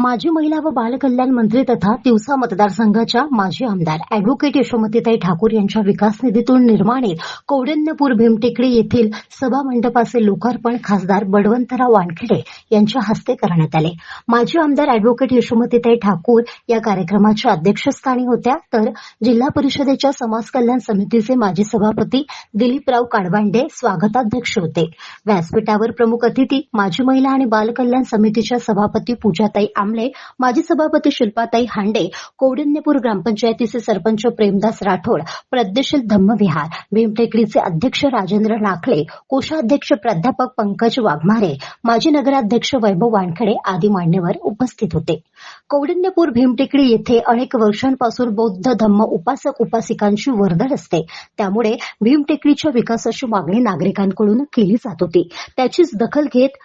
माजी महिला व बालकल्याण मंत्री तथा तिवसा मतदारसंघाच्या माजी आमदार अॅडव्होकेट यशोमतीताई ठाकूर यांच्या विकास निधीतून निर्माणित कौडण्यपूर भीमटेकडी येथील सभा मंडपाचे लोकार्पण खासदार बडवंतराव वानखेडे यांच्या हस्ते करण्यात आले. माजी आमदार अॅडव्होकेट यशोमतीताई ठाकूर या कार्यक्रमाच्या अध्यक्षस्थानी होत्या. तर जिल्हा परिषदेच्या समाज कल्याण समितीचे माजी सभापती दिलीपराव काडवांडे स्वागताध्यक्ष होते. व्यासपीठावर प्रमुख अतिथी माजी महिला आणि बालकल्याण समितीच्या सभापती पूजाताई कांबळे माजी सभापती शिल्पाताई हांडे कौंडिण्यपूर ग्रामपंचायतीचे सरपंच प्रेमदास राठोड प्रज्ञशील धम्मविहार भीमटेकडीचे अध्यक्ष राजेंद्र नाखले कोषाध्यक्ष प्राध्यापक पंकज वाघमारे माजी नगराध्यक्ष वैभव वानखेडे आदी मान्यवर उपस्थित होते. कौंडिण्यपूर भीमटेकडी येथे अनेक वर्षांपासून बौद्ध धम्म उपासक उपासिकांची वर्दळ असते. त्यामुळे भीमटेकडीच्या विकासाची मागणी नागरिकांकडून केली जात होती. त्याचीच दखल घेत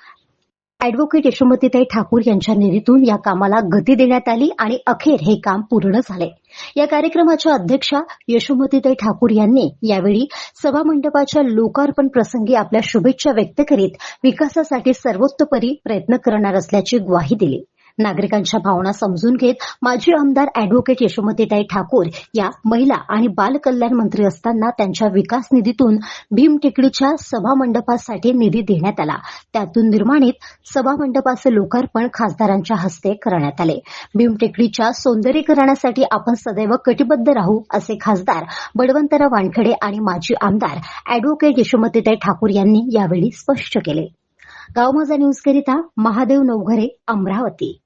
अॅडव्होकेट यशोमतीताई ठाकूर यांच्या निधीतून या कामाला गती देण्यात आली आणि अखेर हे काम पूर्ण झाले या कार्यक्रमाच्या अध्यक्षा यशोमतीताई ठाकूर यांनी यावेळी सभामंडपाच्या लोकार्पण प्रसंगी आपल्या शुभेच्छा व्यक्त करीत विकासासाठी सर्वोत्तपरी प्रयत्न करणार असल्याची ग्वाही दिली. नागरिकांच्या भावना समजून घेत माजी आमदार अॅडव्होकेट यशोमतीताई ठाकूर या महिला आणि बालकल्याण मंत्री असताना त्यांच्या विकास निधीतून भीमटेकडीच्या सभामंडपासाठी निधी देण्यात आला. त्यातून निर्माणित सभामंडपाचे लोकार्पण खासदारांच्या हस्ते करण्यात आले. भीमटेकडीच्या सौंदर्यीकरणासाठी आपण सदैव कटिबद्ध राहू असे खासदार बळवंतराव वानखडे आणि माजी आमदार अॅडव्होकेट यशोमतीताई ठाकूर यांनी यावेळी स्पष्ट केले. गाव माझा न्यूजकरिता महादेव नवघरे अमरावती.